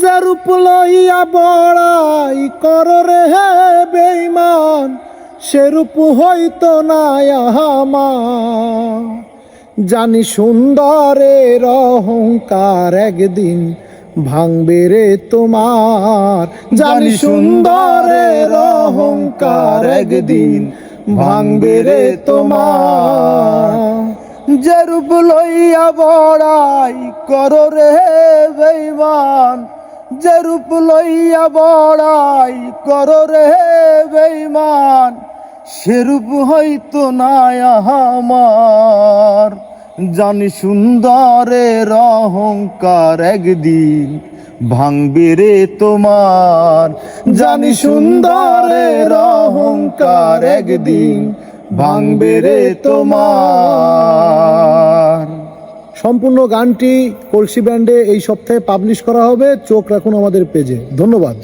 যে রূপ লইয়া বড়াই কর রে হে বেইমান সে রূপ হইতো না আমার জানি সুন্দরের অহংকার একদিন ভাঙবে রে তোমার। জানি সুন্দরের অহংকার একদিন ভাঙবে রে তোমার। যে রূপ লইয়া বড়াই কর রে বেইমান যে রূপ লইয়া বড়াই কর রে বেইমান সেরূপ হইতো না আমার। জানি সুন্দরের অহংকার একদিন ভাঙবে রে তোমার। জানি সুন্দরের অহংকার একদিন ভাঙবে রে তোমার। সম্পূর্ণ গানটি কলসি ব্যান্ডে এই সপ্তাহে পাবলিশ করা হবে। চোখ রাখুন আমাদের পেজে ধন্যবাদ।